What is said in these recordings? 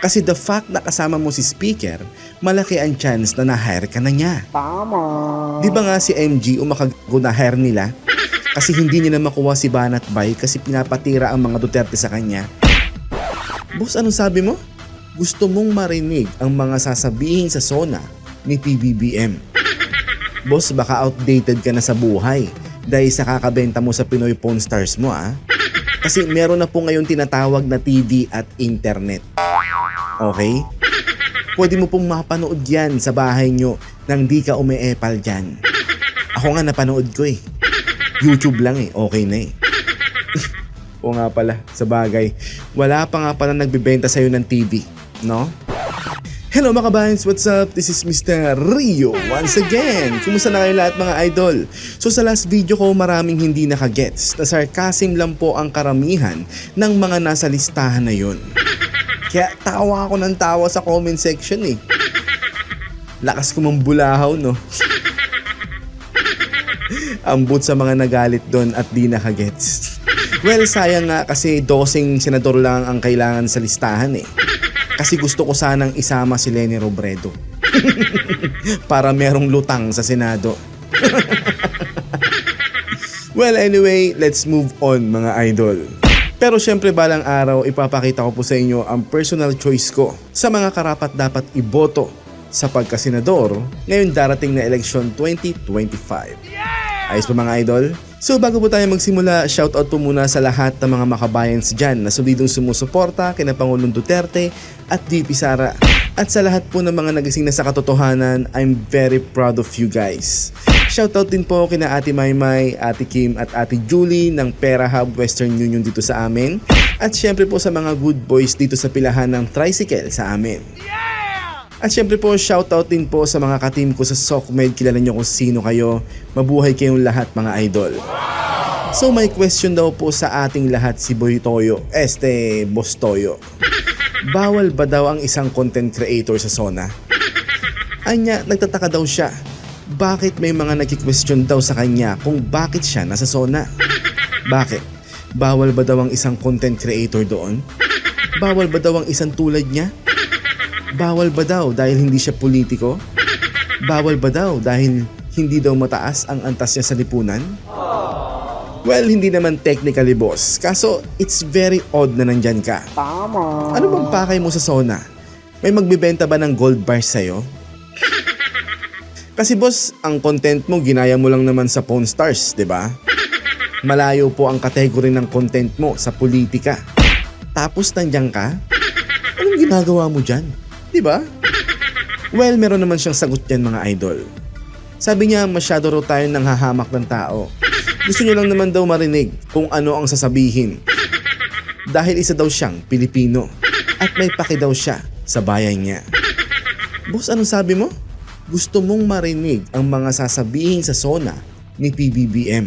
Kasi the fact na kasama mo si speaker, malaki ang chance na na-hire ka na niya. Tama. Di ba nga si MG umakago na hire nila? Kasi hindi niya na makuha si Banat Bay kasi pinapatira ang mga Duterte sa kanya. Boss, anong sabi mo? Gusto mong marinig ang mga sasabihin sa SONA ni PBBM. Boss, baka outdated ka na sa buhay dahil sa kakabenta mo sa Pinoy Pawn Stars mo ah. Kasi meron na po ngayon tinatawag na TV at internet. Okay? Pwede mo pong mapanood yan sa bahay nyo nang di ka umeepal dyan. Ako nga napanood ko eh. YouTube lang eh, okay na eh. o nga pala, sa bagay, wala pa nga pala nagbibenta sa'yo ng TV, no? Hello mga kabayans, what's up? This is Mr. Rio once again. Kumusta na kayo lahat mga idol? So sa last video ko maraming hindi nakagets na sarcasm lang po ang karamihan ng mga nasa listahan na yun. Kaya tawa ako ng tawa sa comment section eh. Lakas ko mambulahaw no. Ambot sa mga nagalit doon at di nakagets. Well, sayang nga kasi dosing senador lang ang kailangan sa listahan eh. Kasi gusto ko sanang isama si Lenny Robredo. Para merong lutang sa Senado. well anyway, let's move on mga idol. Pero syempre balang araw ipapakita ko po sa inyo ang personal choice ko sa mga karapat dapat iboto sa pagkasenador ngayong darating na eleksyon 2025. Ayos pa mga idol? So bago po tayo magsimula, shoutout po muna sa lahat ng mga makabayans dyan na solidong sumusuporta kina Pangulong Duterte at DP Sara. At sa lahat po ng mga nagising na sa katotohanan, I'm very proud of you guys. Shoutout din po kina Ate Maymay, Ate Kim at Ate Julie ng Pera Hub Western Union dito sa amin. At syempre po sa mga good boys dito sa pilahan ng tricycle sa amin. At syempre po, shoutout din po sa mga kateam ko sa SOCMED. Kilala nyo kung sino kayo. Mabuhay kayong lahat mga idol. So may question daw po sa ating lahat si Boy Toyo, este Boss Toyo. Bawal ba daw ang isang content creator sa Sona? Anya, nagtataka daw siya. Bakit may mga nagki-question daw sa kanya kung bakit siya nasa Sona? Bakit? Bawal ba daw ang isang content creator doon? Bawal ba daw ang isang tulad niya? Bawal ba daw dahil hindi siya politiko? Bawal ba daw dahil hindi daw mataas ang antas niya sa lipunan? Well, hindi naman technically boss. Kaso, it's very odd na nandyan ka. Tama. Ano bang pakay mo sa Sona? May magbibenta ba ng gold bars sa'yo? Kasi boss, ang content mo ginaya mo lang naman sa Pawn Stars, di ba? Malayo po ang kategory ng content mo sa politika. Tapos nandiyan ka? Anong ginagawa mo dyan? Di ba? Well, meron naman siyang sagot yan mga idol. Sabi niya masyado raw tayo nang hahamak ng tao. Gusto niyo lang naman daw marinig kung ano ang sasabihin. Dahil isa daw siyang Pilipino at may paki daw siya sa bayan niya. Boss, anong sabi mo? Gusto mong marinig ang mga sasabihin sa SONA ni PBBM.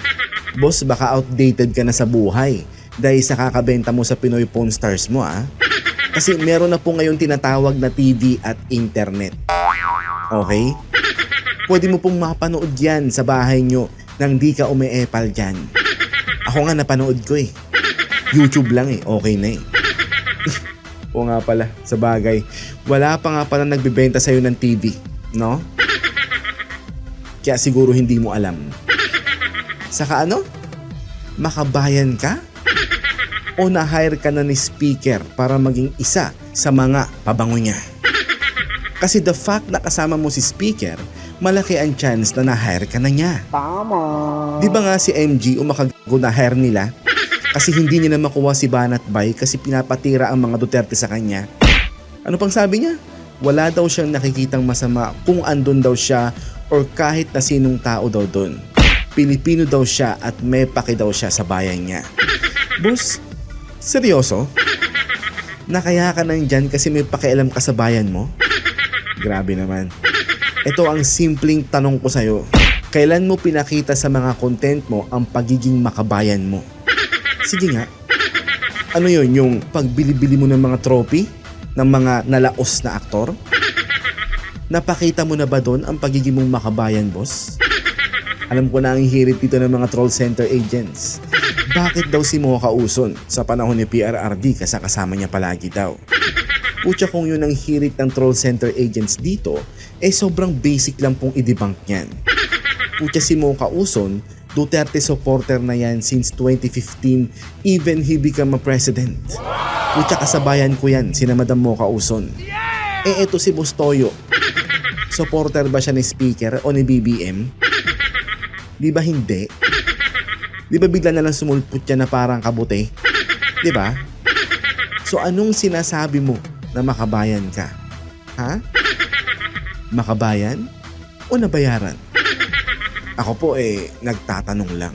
Boss, baka outdated ka na sa buhay dahil sa kakabenta mo sa Pinoy Pawn Stars mo ah. Kasi meron na po ngayon tinatawag na TV at internet. Okay? Pwede mo pong mapanood yan sa bahay nyo nang di ka umeepal dyan. Ako nga napanood ko eh. YouTube lang eh, okay na eh. o nga pala, sa bagay, wala pa nga pala nagbibenta sa'yo ng TV, no? Kaya siguro hindi mo alam. Saka ano? Makabayan ka? O na-hire ka na ni speaker para maging isa sa mga pabango niya? Kasi the fact na kasama mo si speaker, malaki ang chance na na-hire ka na niya. Tama. Di ba nga si MG umakago na hire nila? Kasi hindi niya na makuha si Banat Bay kasi pinapatira ang mga Duterte sa kanya. Ano pang sabi niya? Wala daw siyang nakikitang masama kung andun daw siya or kahit na sinong tao daw doon. Pilipino daw siya at may paki daw siya sa bayan niya. Boss, seryoso? Nakaya ka nandyan kasi may pakialam ka sa bayan mo? Grabe naman. Ito ang simpleng tanong ko sa'yo. Kailan mo pinakita sa mga content mo ang pagiging makabayan mo? Sige nga. Ano yon yung pagbili-bili mo ng mga trophy ng mga nalaos na aktor? Napakita mo na ba doon ang pagiging mong makabayan, boss? Alam ko na ang hirit dito ng mga troll center agents. Bakit daw si Mocha Uson sa panahon ni PRRD kasakasama niya palagi daw? Pucha kung yun ang hirit ng troll center agents dito, eh sobrang basic lang pong i-debunk yan. Pucha si Mocha Uson, Duterte supporter na yan since 2015 even he become a president. Pucha kasabayan ko yan, sina Madam Mocha Uson. Eh eto si Bustoyo. Supporter ba siya ni speaker o ni BBM? Di ba hindi? Di ba bigla na lang sumulpot yan na parang kabute? Di ba? So anong sinasabi mo na makabayan ka? Ha? Makabayan? O nabayaran? Ako po eh, nagtatanong lang.